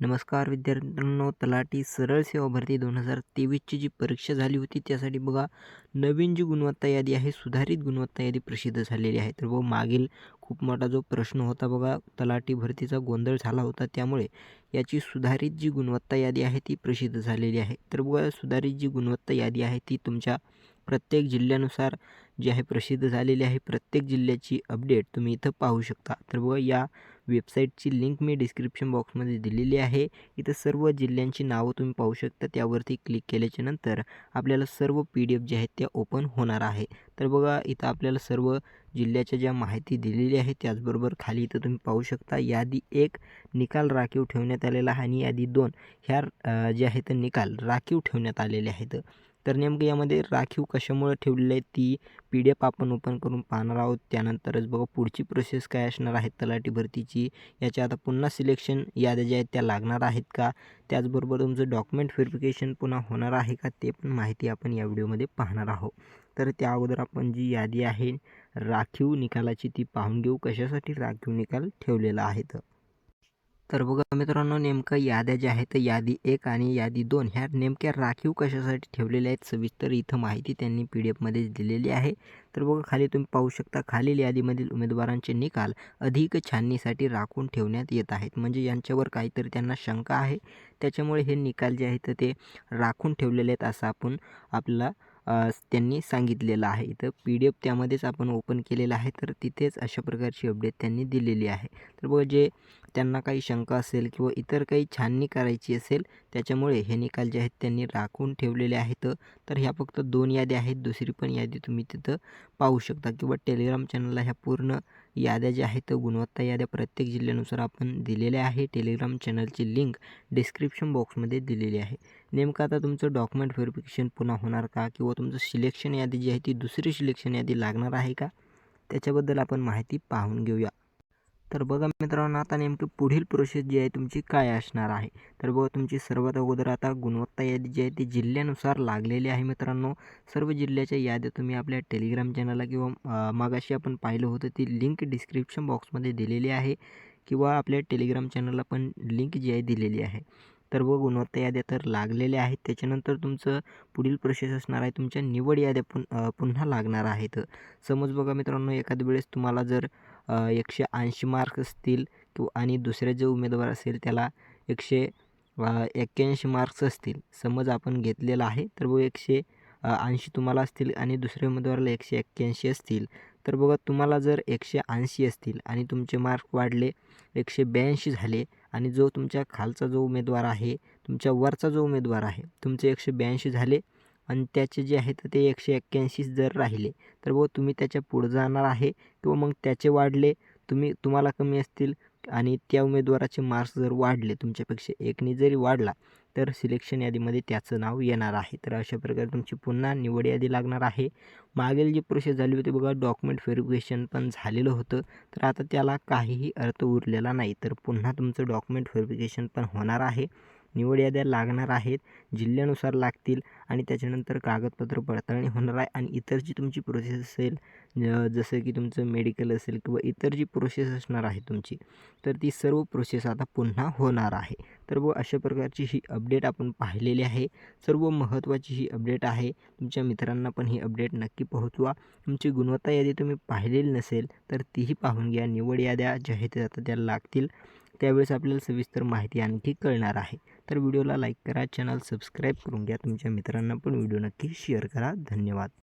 नमस्कार विद्यार्थ्यांनो तलाठी सरळ सेवा भरती दोन हजार तेवीसची जी परीक्षा झाली होती त्यासाठी बघा नवीन जी गुणवत्ता यादी आहे सुधारित गुणवत्ता यादी प्रसिद्ध झालेली आहे. तर व मागील खूप मोठा जो प्रश्न होता बघा तलाठी भरतीचा गोंधळ झाला होता त्यामुळे याची सुधारित जी गुणवत्ता यादी आहे ती प्रसिद्ध झालेली आहे. तर बघा सुधारित जी गुणवत्ता यादी आहे ती तुमच्या प्रत्येक जिल्ह्यानुसार जी आहे प्रसिद्ध झालेली आहे. प्रत्येक जिल्ह्याची अपडेट तुम्ही इथं पाहू शकता. तर बघा या वेबसाईटची लिंक मी डिस्क्रिप्शन बॉक्समध्ये दिलेली आहे. इथं सर्व जिल्ह्यांची नावं तुम्ही पाहू शकता. त्यावरती क्लिक केल्याच्यानंतर आपल्याला सर्व पी डी एफ जे आहेत त्या ओपन होणार आहे. तर बघा इथं आपल्याला सर्व जिल्ह्याच्या ज्या माहिती दिलेली आहे त्याचबरोबर खाली इथं तुम्ही पाहू शकता यादी एक निकाल राखीव ठेवण्यात आलेला आहे आणि यादी दोन. ह्या जे आहेत निकाल राखीव ठेवण्यात आलेले आहेत. तर नेमकं यामध्ये राखीव कशामुळे ठेवलेली आहे? ती पी डी एफ आपण ओपन करून पाहणार आहोत. त्यानंतरच बघा पुढची प्रोसेस काय असणार आहे? तलाठी भरतीची. याच्या आता पुन्हा सिलेक्शन याद्या ज्या आहेत त्या लागणार आहेत का? त्याचबरोबर तुमचं डॉक्युमेंट व्हेरिफिकेशन पुन्हा होणार आहे का? ते पण माहिती आपण या व्हिडिओमध्ये पाहणार आहोत. तर त्या अगोदर आपण जी यादी आहे राखीव निकालाची ती पाहून घेऊ. कशासाठी राखीव निकाल ठेवलेला आहे तर? तर बघा मित्रांनो नेमकं याद्या ज्या आहेत यादी एक आणि यादी दोन ह्या नेमक्या राखीव कशासाठी ठेवलेल्या आहेत सविस्तर इथं माहिती त्यांनी पी डी एफमध्ये दिलेली आहे. तर बघा खाली तुम्ही पाहू शकता खालील यादीमधील उमेदवारांचे निकाल अधिक छाननीसाठी राखून ठेवण्यात येत आहेत. म्हणजे यांच्यावर काहीतरी त्यांना शंका आहे. त्याच्यामुळे हे निकाल जे आहेत ते राखून ठेवलेले आहेत असं आपण आपला त्यांनी सांगितलेलं आहे. इथं पी डी एफ त्यामध्येच आपण ओपन केलेलं आहे. तर तिथेच अशा प्रकारची अपडेट त्यांनी दिलेली आहे. तर बघा जे त्यांना काही शंका असेल किंवा इतर काही छाननी करायची असेल त्याच्यामुळे हे निकाल जे आहेत त्यांनी राखून ठेवलेले आहेत. तर ह्या फक्त दोन याद्या आहेत. दुसरी पण यादी तुम्ही तिथं पाहू शकता किंवा टेलिग्राम चॅनलला ह्या पूर्ण याद्या ज्या आहेत गुणवत्ता याद्या प्रत्येक जिल्ह्यानुसार आपण दिलेल्या आहे. टेलिग्राम चॅनलची लिंक डिस्क्रिप्शन बॉक्समध्ये दिलेली आहे. नेमकं आता तुमचं डॉक्युमेंट व्हेरिफिकेशन पुन्हा होणार का? किंवा तुमचं सिलेक्शन यादी जी आहे ती दुसरी सिलेक्शन यादी लागणार आहे का? त्याच्याबद्दल आपण माहिती पाहून घेऊया. तर बघा मित्रांनो आता नेमकी पुढील प्रोसेस जी आहे तुमची काय असणार आहे? तर बघा तुमची सर्वात अगोदर आता गुणवत्ता यादी जी आहे ती जिल्ह्यानुसार लागलेली आहे मित्रांनो. सर्व जिल्ह्याच्या याद्या तुम्ही आपल्या टेलिग्राम चॅनलला किंवा मागाशी आपण पाहिलं होतं ती लिंक डिस्क्रिप्शन बॉक्समध्ये दिलेली आहे. किंवा आपल्या टेलिग्राम चॅनलला पण लिंक जी आहे दिलेली आहे. तर व गुणवत्ता याद्या तर लागलेल्या आहेत. त्याच्यानंतर तुमचं पुढील प्रोसेस असणार आहे. तुमच्या निवड याद्या पुन पुन्हा लागणार आहेत. समज बघा मित्रांनो एखाद्या वेळेस तुम्हाला जर एकशे ऐंशी मार्क्स असतील किंवा आणि दुसरे जे उमेदवार असेल त्याला एकशे एक्क्याऐंशी मार्क्स असतील. समज आपण घेतलेला आहे तर व एकशे ऐंशी तुम्हाला असतील आणि दुसऱ्या उमेदवाराला एकशे एक्क्याऐंशी असतील. तर बघा तुम्हाला जर एकशे ऐंशी असतील आणि तुमचे मार्क वाढले एकशे ब्याऐंशी झाले आणि जो तुमच्या खालचा जो उमेदवार आहे तुमच्या वरचा जो उमेदवार आहे तुमचे एकशे ब्याऐंशी झाले आणि त्याचे जे आहे तर ते एकशे एक्क्याऐंशी जर राहिले तर बघा तुम्ही त्याच्या पुढं जाणार आहे किंवा मग त्याचे वाढले तुम्ही तुम्हाला कमी असतील आणि त्या उमेदवाराचे मार्क्स जर वाढले तुमच्यापेक्षा एकने जरी वाढला तर सिलेक्शन यादीमध्ये त्याचं नाव येणार आहे. तर अशा प्रकारे तुमची पुन्हा निवड यादी लागणार आहे. मागील जी प्रोसेस झाली होती बघा डॉक्युमेंट व्हेरिफिकेशन पण झालेलं होतं. तर आता त्याला काहीही अर्थ उरलेला नाही. तर पुन्हा तुमचं डॉक्युमेंट व्हेरिफिकेशन पण होणार आहे. निवड याद्या लागणार आहेत. जिल्ह्यानुसार लागतील आणि त्याच्यानंतर कागदपत्र पडताळणी होणार आहे आणि इतर जी तुमची प्रोसेस असेल जसं की तुमचं मेडिकल असेल किंवा इतर जी प्रोसेस असणार आहे तुमची तर ती सर्व प्रोसेस आता पुन्हा होणार आहे. तर व अशा प्रकारची ही अपडेट आपण पाहिलेली आहे. सर्व महत्त्वाची ही अपडेट आहे. तुमच्या मित्रांना पण ही अपडेट नक्की पोहोचवा. तुमची गुणवत्ता यादी तुम्ही पाहिलेली नसेल तर तीही पाहून घ्या. निवड याद्या ज्या आहेत आता त्या लागतील. त्यावेळेस आपल्याला सविस्तर माहिती आणखी कळणार आहे. तर व्हिडिओला लाईक करा चॅनल सबस्क्राईब करून घ्या. तुमच्या मित्रांना पण व्हिडिओ नक्की शेअर करा. धन्यवाद.